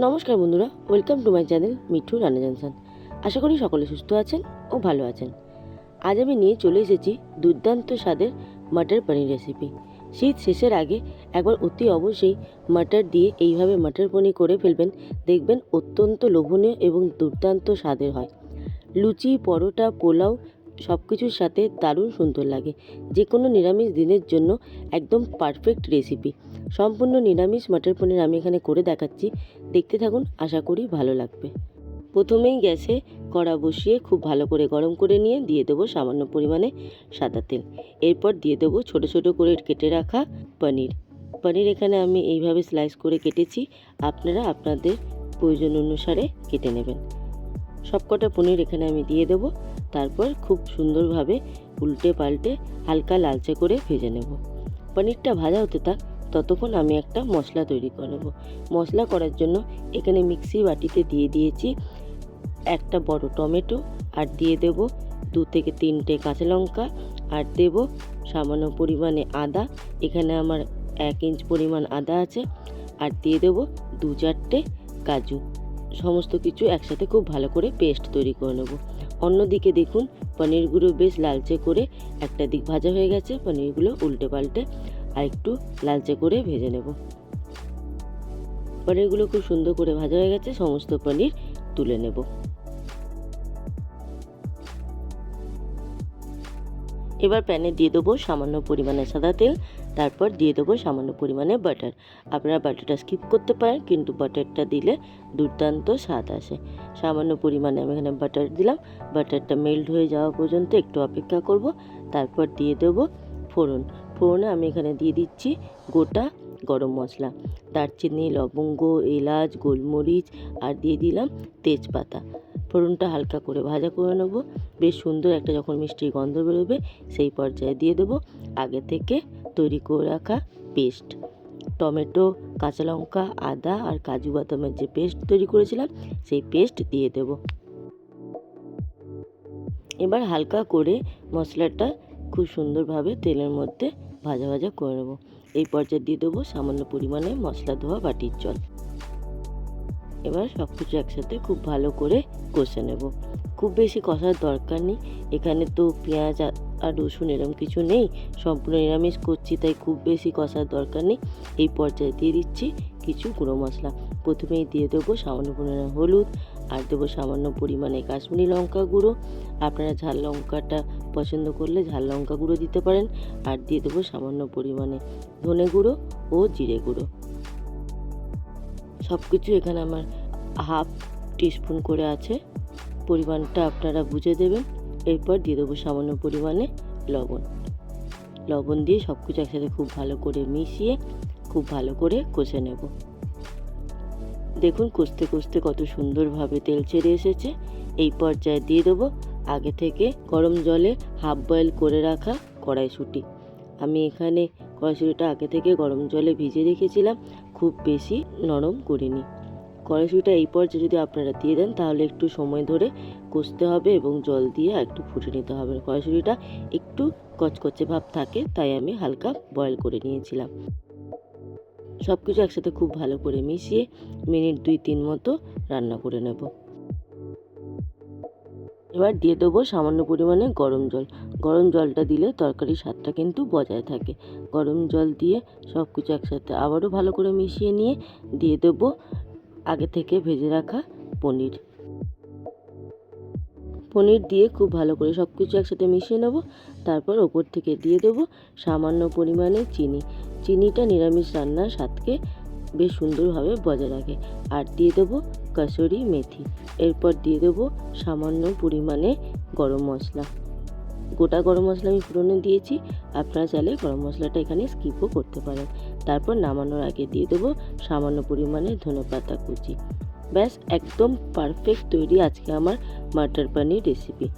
নমস্কার বন্ধুরা welcome to my channel Mithu Rana জানসান। আশা করি সকলে সুস্থ আছেন ও ভালো আছেন। আজ আমি নিয়ে চলে এসেছি দুর্দান্ত স্বাদের মাটার পনির রেসিপি শীত শেষের আগে একবার অতি অবশ্যই মাটার দিয়ে এইভাবে মাটার পনির করে ফেলবেন। দেখবেন অত্যন্ত লোভনীয় এবং দুর্দান্ত স্বাদের হয়। লুচি, পরোটা, পোলাও সব কিছুর সাথে দারুণ সুন্দর লাগে। যে কোনো নিরামিষ দিনের জন্য একদম পারফেক্ট রেসিপি সম্পূর্ণ নিরামিষ মাটার পনির আমি এখানে করে দেখাচ্ছি। দেখতে থাকুন, আশা করি ভালো লাগবে। প্রথমেই গ্যাসে কড়া বসিয়ে খুব ভালো করে গরম করে নিয়ে দিয়ে দেবো সামান্য পরিমাণে সাদা তেল। এরপর দিয়ে দেবো ছোটো ছোটো করে কেটে রাখা পনির। পনির এখানে আমি এইভাবে স্লাইস করে কেটেছি। আপনারা আপনাদের প্রয়োজন অনুসারে কেটে নেবেন। সবকটা পনির এখানে আমি দিয়ে দেবো। তারপর খুব সুন্দরভাবে উল্টে পাল্টে হালকা লালচে করে ভেজে নেব। পনিরটা ভাজা হতে থাক, ততক্ষণ আমি একটা মশলা তৈরি করে নেব। মশলা করার জন্য এখানে মিক্সি বাটিতে দিয়ে দিয়েছি একটা বড় টমেটো, আর দিয়ে দেব দু থেকে তিনটে কাঁচা লঙ্কা, আর দেব সামান্য পরিমাণে আদা। এখানে আমার এক ইঞ্চ পরিমাণ আদা আছে, আর দিয়ে দেব দু চারটে কাজু। সমস্ত কিছু একসাথে খুব ভালো করে পেস্ট তৈরি করে নেব। অন্যদিকে দেখুন, পনিরগুলো বেশ লালচে করে একটা দিক ভাজা হয়ে গেছে, পনিরগুলো উল্টে পাল্টে আর একটু লালচে করে ভেজে নেব। পনিরগুলো খুব সুন্দর করে ভাজা হয়ে গেছে, সমস্ত পনির তুলে নেব। এবার প্যানে দিয়ে দেবো সামান্য পরিমাণে সাদা তেল তারপর দিয়ে দেবো সামান্য পরিমাণে বাটার আপনারা বাটারটা স্কিপ করতে পারেন, কিন্তু বাটারটা দিলে দুর্দান্ত স্বাদ আসে। সামান্য পরিমাণে আমি এখানে বাটার দিলাম। বাটারটা মেল্ট হয়ে যাওয়া পর্যন্ত একটু অপেক্ষা করব। তারপর দিয়ে দেবো ফোড়ন। ফোড়নে আমি এখানে দিয়ে দিচ্ছি গোটা গরম মশলা। দারচিনি, লবঙ্গ, এলাচ, গোলমরিচ, আর দিয়ে দিলাম তেজপাতা। ফোড়নটা হালকা করে ভাজা করে নেব। বেশ সুন্দর একটা যখন মিষ্টির গন্ধ বেরোবে, সেই পর্যায়ে দিয়ে দেবো আগে থেকে তৈরি করে রাখা পেস্ট। টমেটো, কাঁচা লঙ্কা, আদা আর কাজু বাদামের যে পেস্ট তৈরি করেছিলাম, সেই পেস্ট দিয়ে দেব। এবার হালকা করে মশলাটা খুব সুন্দরভাবে তেলের মধ্যে ভাজা ভাজা করে নেব। এই পর্যায়ে দিয়ে দেবো সামান্য পরিমাণে মশলা ধোয়া বাটির জল। এবার সব কিছু একসাথে খুব ভালো করে কষে নেব। খুব বেশি কষার দরকার নেই। এখানে তো পেঁয়াজ আর রসুন এরম কিছু নেই। সম্পূর্ণ নিরামিষ করছি, তাই খুব বেশি কষার দরকার নেই। এই পর্যায়ে দিয়ে দিচ্ছি কিছু গুঁড়ো মশলা। প্রথমেই দিয়ে দেবো সামান্য পরিমাণে হলুদ, আর দেবো সামান্য পরিমাণে কাশ্মীরি লঙ্কা গুঁড়ো। আপনারা ঝাল লঙ্কাটা পছন্দ করলে ঝাল লঙ্কা গুঁড়ো দিতে পারেন। আর দিয়ে দেবো সামান্য পরিমাণে ধনে গুঁড়ো ও জিরে গুঁড়ো। সব কিছু এখানে আমার হাফ টিস্পুন করে আছে। পরিমাণটা আপনারা বুঝে দেবেন। এরপর দিয়ে দেবো সামান্য পরিমাণে লবণ। লবণ দিয়ে সব কিছু একসাথে খুব ভালো করে মিশিয়ে, খুব ভালো করে কষে নেব। দেখুন কষতে কষতে কত সুন্দরভাবে তেল ছেড়ে এসেছে। এই পর্যায়ে দিয়ে দেবো আগে থেকে গরম জলে হাফ বয়েল করে রাখা কড়াইশুঁটি। আমি এখানে কড়াইশুঁটিটা আগে থেকে গরম জলে ভিজে রেখেছিলাম। খুব বেশি নরম করিনি। কড়াইশুঁটিটা এই পর্যায়ে যদি আপনারা দিয়ে দেন, তাহলে একটু সময় ধরে কষতে হবে এবং জল দিয়ে একটু ফুটে নিতে হবে। কড়াইশুঁটিটা একটু কচকচে ভাব থাকে, তাই আমি হালকা বয়েল করে নিয়েছিলাম। সব কিছু একসাথে খুব ভালো করে মিশিয়ে মিনিট দুই তিন মতো রান্না করে নেব। এবার দিয়ে দেবো সামান্য পরিমাণে গরম জল। গরম জলটা দিলে তরকারির স্বাদটা কিন্তু বজায় থাকে। গরম জল দিয়ে সব কিছু একসাথে আবারও ভালো করে মিশিয়ে নিয়ে দিয়ে দেবো আগে থেকে ভেজে রাখা পনির। পনির দিয়ে খুব ভালো করে সব কিছু একসাথে মিশিয়ে নেব। তারপর ওপর থেকে দিয়ে দেবো সামান্য পরিমাণে চিনি। চিনিটা নিরামিষ রান্নার স্বাদকে বেশ সুন্দরভাবে বজায় রাখে। আর দিয়ে দেবো কাসুরি মেথি। এরপর দিয়ে দেবো সামান্য পরিমাণে গরম মশলা। গোটা গরম মশলা আমি ফোড়নে দিয়েছি। আপনারা চাইলে গরম মশলাটা এখানে স্কিপও করতে পারেন। তারপর নামানোর আগে দিয়ে দেবো সামান্য পরিমাণে ধনে পাতা কুচি। ব্যাস, একদম পারফেক্ট তৈরি আজকে আমার মাটার পানির রেসিপি।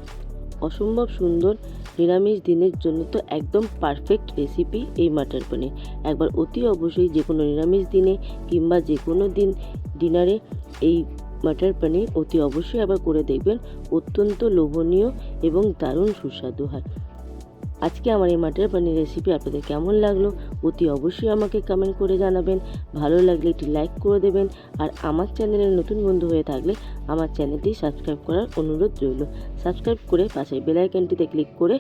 অসম্ভব সুন্দর নিরামিষ দিনের জন্য তো একদম পারফেক্ট রেসিপি এই মাটার পনির। একবার অতি অবশ্যই যে কোনো নিরামিষ দিনে কিংবা যে কোনো দিন ডিনারে এই মাটার পনির অতি অবশ্যই আবার করে দেখবেন। অত্যন্ত লোভনীয় এবং দারুণ সুস্বাদু হয়। আজকে আমার এই মাটার পনির রেসিপি আপনাদের কেমন লাগল অতি অবশ্যই আমাকে কমেন্ট করে জানাবেন। ভালো লাগলে একটি লাইক করে দেবেন। আর আমার চ্যানেলের নতুন বন্ধু হয়ে থাকলে আমার চ্যানেলটি সাবস্ক্রাইব করার অনুরোধ রইল। সাবস্ক্রাইব করে পাশে বেল আইকনটিতে ক্লিক করে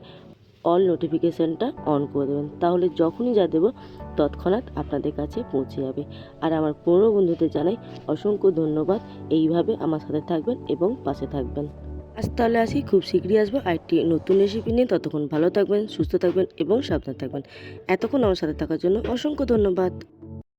অল নোটিফিকেশানটা অন করে দেবেন। তাহলে যখনই যা দেবো তৎক্ষণাৎ আপনাদের কাছে পৌঁছে যাবে। আর আমার পুরো বন্ধুদের জানাই অসংখ্য ধন্যবাদ। এইভাবে আমার সাথে থাকবেন এবং পাশে থাকবেন। আজ তাহলে আসি, খুব শীঘ্রই আসব আরেকটি নতুন রেসিপি নিয়ে। ততক্ষণ ভালো থাকবেন, সুস্থ থাকবেন এবং সাবধান থাকবেন। এতক্ষণ আমার সাথে থাকার জন্য অসংখ্য ধন্যবাদ।